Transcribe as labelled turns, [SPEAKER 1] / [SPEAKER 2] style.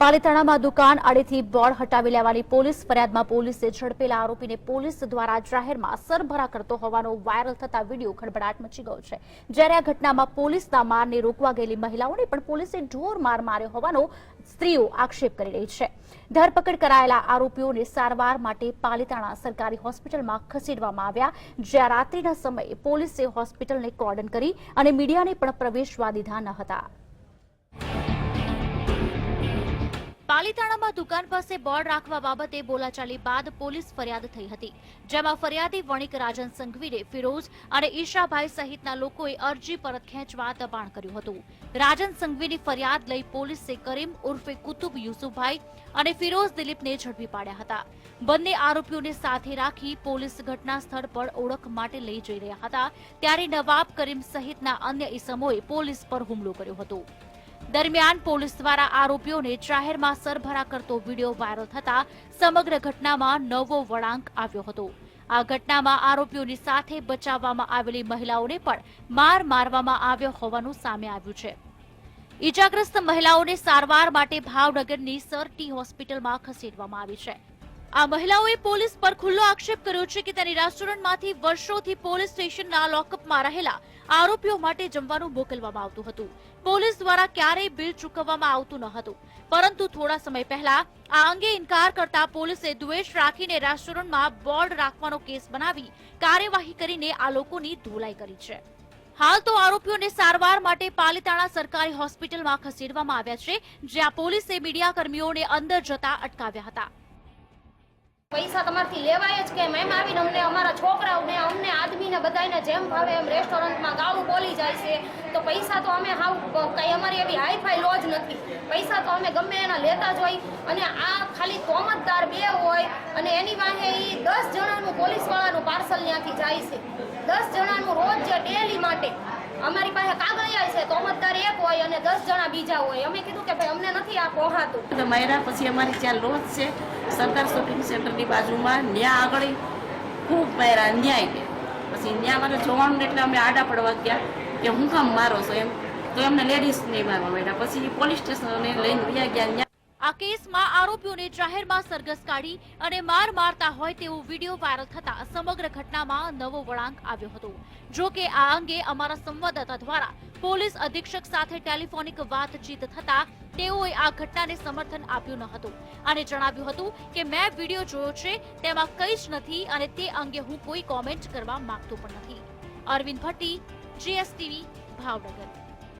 [SPEAKER 1] પાલિતાણામાં દુકાન આડેથી બોર્ડ હટાવી લેવાની પોલીસ ફરિયાદમાં પોલીસે ઝડપેલા આરોપીને પોલીસ દ્વારા જાહેરમાં સરભરા કરતો હોવાનો વાયરલ થતા વીડિયો ખળભળાટ મચી ગયો છે. જ્યારે આ ઘટનામાં પોલીસના મારને રોકવા ગયેલી મહિલાઓને પણ પોલીસે ઢોર માર માર્યો હોવાનો સ્ત્રીઓ આક્ષેપ કરી રહી છે. ધરપકડ કરાયેલા આરોપીઓને સારવાર માટે પાલિતાણા સરકારી હોસ્પિટલમાં ખસેડવામાં આવ્યા, જ્યાં રાત્રિના સમયે પોલીસે હોસ્પિટલને કોર્ડન કરી અને મીડિયાને પણ પ્રવેશવા દીધા ન હતા. પાલિતાણામાં દુકાન પાસે બોર્ડ રાખવા બાબતે બોલાચાલી બાદ પોલીસ ફરિયાદ થઈ હતી, જેમાં ફરિયાદી વણિક રાજન સંઘવીરે ફિરોઝ અને ઈશાભાઈ સહિતના લોકોએ અરજી પરત ખેંચવા દબાણ કર્યું હતું. રાજન સંઘવીની ફરિયાદ લઈ પોલીસે કરીમ ઉર્ફે કુતુબ યુસુફભાઈ અને ફિરોઝ દિલીપને ઝડપી પાડ્યા હતા. બંને આરોપીઓને સાથે રાખી પોલીસ ઘટના સ્થળ પર ઓળખ માટે લઈ જઈ રહ્યા હતા, ત્યારે નવાબ કરીમ સહિતના અન્ય ઈસમોએ પોલીસ પર હુમલો કર્યો હતો. દરમિયાન પોલીસ દ્વારા આરોપીઓને જાહેરમાં સરભરા કરતો વીડિયો વાયરલ થતા સમગ્ર ઘટનામાં નવો વળાંક આવ્યો હતો. આ ઘટનામાં આરોપીઓની સાથે બચાવવામાં આવેલી મહિલાઓને પણ માર મારવામાં આવ્યો હોવાનું સામે આવ્યું છે. ઈજાગ્રસ્ત મહિલાઓને સારવાર માટે ભાવનગરની સર ટી હોસ્પિટલમાં ખસેડવામાં આવી છે. આ મહિલાઓએ પોલીસ પર ખુલ્લો આક્ષેપ કર્યો છે કે તેની રેસ્ટોરન્ટમાંથી વર્ષોથી પોલીસ સ્ટેશનના લોકઅપમાં રહેલા આરોપીઓ માટે જમવાનું મોકલવામાં આવતું હતું. પોલીસ દ્વારા ક્યારેય બિલ ચૂકવવામાં આવતું ન હતું. પરંતુ થોડા સમય પહેલા આ અંગે ઇનકાર કરતા પોલીસે દ્વેષ રાખીને રેસ્ટોરન્ટમાં બોર્ડ રાખવાનો કેસ બનાવી કાર્યવાહી કરીને આ લોકોની ધોલાઈ કરી છે. હાલ તો આરોપીઓને સારવાર માટે પાલિતાણા સરકારી હોસ્પિટલમાં ખસેડવામાં આવ્યા છે, જ્યાં પોલીસે મીડિયા કર્મીઓને અંદર જતા અટકાવ્યા હતા.
[SPEAKER 2] પૈસા તમારથી લેવાય જ કેમ? એમ આવીને અમને અમારા છોકરાઓને અમને આદમીને બધાને જેમ ભાવે એમ રેસ્ટોરન્ટમાં ગાળું બોલી જાય છે. તો પૈસા તો અમે હાવ કઈ અમારી એવી હાઈફાઈ જ નથી. પૈસા તો અમે ગમે એના લેતા જ હોય. અને આ ખાલી તોમતદાર બે હોય અને એની વાંહે એ દસ જણાનું પોલીસવાળાનું પાર્સલ ત્યાંથી જાય છે. દસ જણાનું રોજ ડેલી માટે અમારી પાસે કાગળિયા છે તોમતદાર એક હોય અને દસ જણા બીજા હોય. અમે કીધું કે ભાઈ અમને નથી આ પોહાતું
[SPEAKER 3] તો માયરા પછી અમારી ત્યાં લોજ છે, સરકાર શોપિંગ સેન્ટરની બાજુમાં, ન્યા આગળ ખૂબ માયરા ન્યાય કે પછી ત્યાં મારે જોવાનું એટલે અમે આડા પડવા ગયા કે હું કામ મારો છો એમ. તો એમને લેડીઝ નહીં મારવા માંડ્યા. પછી પોલીસ સ્ટેશને લઈને ગયા ગયા, ન્યા
[SPEAKER 1] આ કેસમાં આરોપીઓને જાહેરમાં સરઘસ કાઢી અને માર મારતા હોય તેવો વીડિયો વાયરલ થતા સમગ્ર ઘટનામાં નવો વળાંક આવ્યો હતો. જો કે આ અંગે અમારા સંવાદદાતા દ્વારા પોલીસ અધિક્ષક સાથે ટેલિફોનિક વાતચીત થતા તેઓએ આ ઘટનાને સમર્થન આપ્યું ન હતું અને જણાવ્યું હતું કે મેં વીડિયો જોયો છે, તેમાં કંઈ જ નથી અને તે અંગે હું કોઈ કોમેન્ટ કરવા માંગતો પણ નથી. અરવિંદ ભટ્ટી, જીએસટીવી, ભાવનગર.